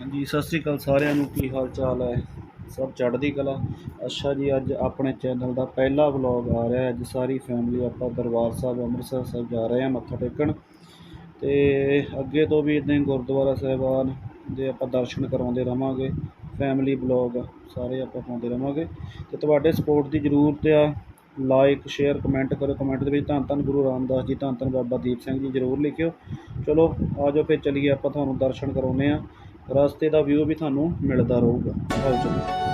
ਹਾਂਜੀ, ਸਤਿ ਸ੍ਰੀ ਅਕਾਲ ਸਾਰਿਆਂ ਨੂੰ। ਕੀ ਹਾਲ ਚਾਲ ਹੈ? ਸਭ ਚੜ੍ਹਦੀ ਕਲਾ? ਅੱਛਾ ਜੀ, ਅੱਜ ਆਪਣੇ ਚੈਨਲ ਦਾ ਪਹਿਲਾ ਵਲੌਗ ਆ ਰਿਹਾ ਅੱਜ ਸਾਰੀ ਫੈਮਿਲੀ ਆਪਾਂ ਦਰਬਾਰ ਸਾਹਿਬ, ਅੰਮ੍ਰਿਤਸਰ ਸਾਹਿਬ ਜਾ ਰਹੇ ਹਾਂ ਮੱਥਾ ਟੇਕਣ। ਤੇ ਅੱਗੇ ਤੋਂ ਵੀ ਇਦਾਂ ਹੀ ਗੁਰਦੁਆਰਾ ਸਾਹਿਬਾਨ ਦੇ ਆਪਾਂ ਦਰਸ਼ਨ ਕਰਵਾਉਂਦੇ ਰਵਾਂਗੇ। ਫੈਮਿਲੀ ਵਲੌਗ ਸਾਰੇ ਆਪਾਂ ਪਾਉਂਦੇ ਰਵਾਂਗੇ। ਤੇ ਤੁਹਾਡੇ ਸਪੋਰਟ ਦੀ ਜ਼ਰੂਰਤ ਆ ਲਾਈਕ ਸ਼ੇਅਰ ਕਮੈਂਟ ਕਰੋ। ਕਮੈਂਟ ਦੇ ਵਿੱਚ ਧੰਨ ਧੰਨ ਗੁਰੂ ਰਾਮਦਾਸ ਜੀ, ਧੰਨ ਧੰਨ ਬਾਬਾ ਦੀਪ ਸਿੰਘ ਜੀ ਜ਼ਰੂਰ ਲਿਖਿਓ। ਚਲੋ, ਆ ਜਾਓ, ਫਿਰ ਚਲੀਏ ਆਪਾਂ ਤੁਹਾਨੂੰ ਦਰਸ਼ਨ ਕਰਾਉਂਦੇ ਆ ਰਸਤੇ ਦਾ ਵਿਊ ਵੀ ਤੁਹਾਨੂੰ ਮਿਲਦਾ ਰਹੂਗਾ। ਆਓ ਚਲੋ।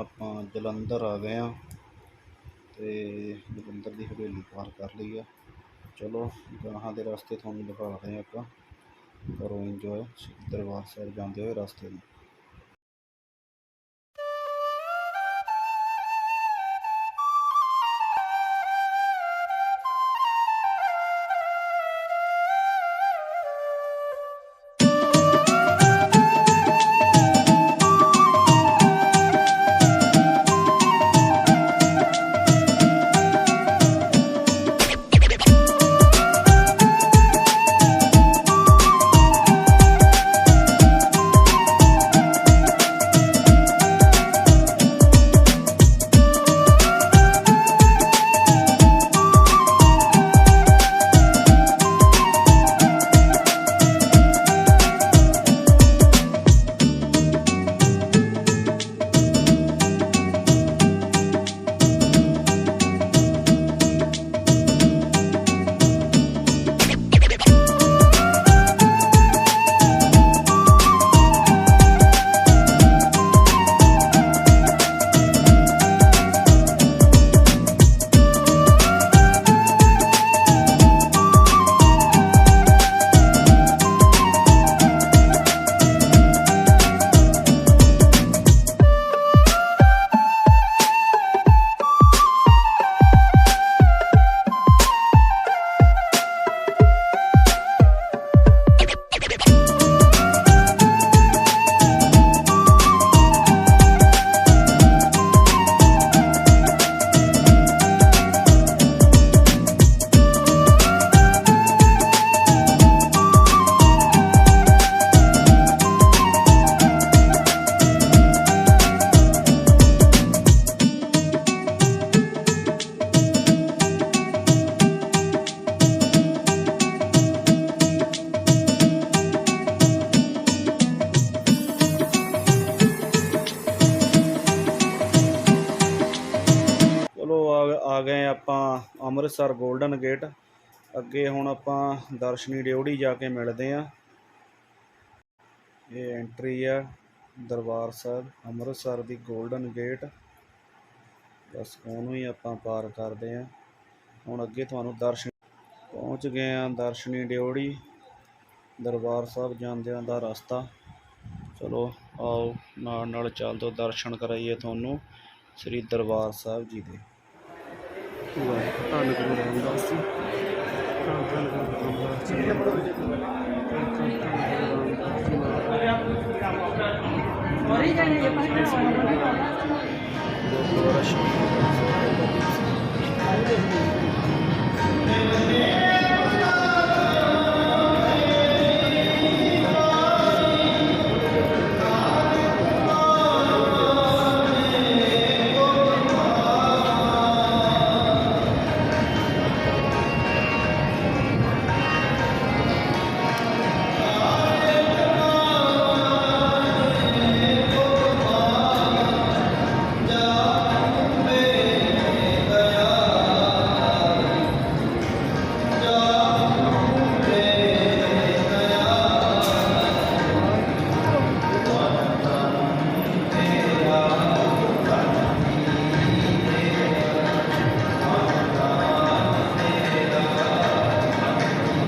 ਆਪਾਂ ਜਲੰਧਰ ਆ ਗਏ ਆ ਤੇ ਜਲੰਧਰ ਦੀ ਹਵੇਲੀ ਪਾਰ ਕਰ ਲਈ ਆ। ਚਲੋ, ਗਾਹਾਂ ਦੇ ਰਸਤੇ ਤੁਹਾਨੂੰ ਦਿਖਾ ਰਹੇ ਆ ਆਪਾਂ। ਕਰੋ ਇੰਜੋਏ ਦਰਬਾਰ ਸਾਹਿਬ ਜਾਂਦੇ ਹੋਏ ਰਸਤੇ ਨੂੰ। ਆਪਾਂ ਅੰਮ੍ਰਿਤਸਰ 골ਡਨ ਗੇਟ ਅੱਗੇ ਹੁਣ ਆਪਾਂ ਦਰਸ਼ਨੀ ਡਿਓੜੀ ਜਾ ਕੇ ਮਿਲਦੇ ਆ ਇਹ ਐਂਟਰੀ ਆ ਦਰਬਾਰ ਸਾਹਿਬ, ਅੰਮ੍ਰਿਤਸਰ ਦੀ 골ਡਨ ਗੇਟ ਬਸ ਉਹਨੂੰ ਹੀ ਆਪਾਂ ਪਾਰ ਕਰਦੇ ਆ ਹੁਣ ਅੱਗੇ ਤੁਹਾਨੂੰ ਦਰਸ਼ਨ, ਪਹੁੰਚ ਗਏ ਆ ਦਰਸ਼ਨੀ ਡਿਓੜੀ ਦਰਬਾਰ ਸਾਹਿਬ ਜਾਂਦਿਆਂ ਦਾ ਰਸਤਾ। ਚਲੋ ਆਓ ਨਾਲ ਨਾਲ ਚੱਲ ਦੋ ਦਰਸ਼ਨ ਕਰਾਈਏ ਤੁਹਾਨੂੰ, ਸ੍ਰੀ ਦਰਬਾਰ ਸਾਹਿਬ ਜੀ ਦੇ। ਧੰਨ ਗੁਰੂ ਰਾਮਦਾਸ ਜੀ ਧੰਨ ਧੰਨ ਗੁਰੂ ਰਾਮਦਾਸ ਜੀ ਧੰਨ ਧੰਨ ਗੁਰੂ ਰਾਮਦਾਸ ਜੀ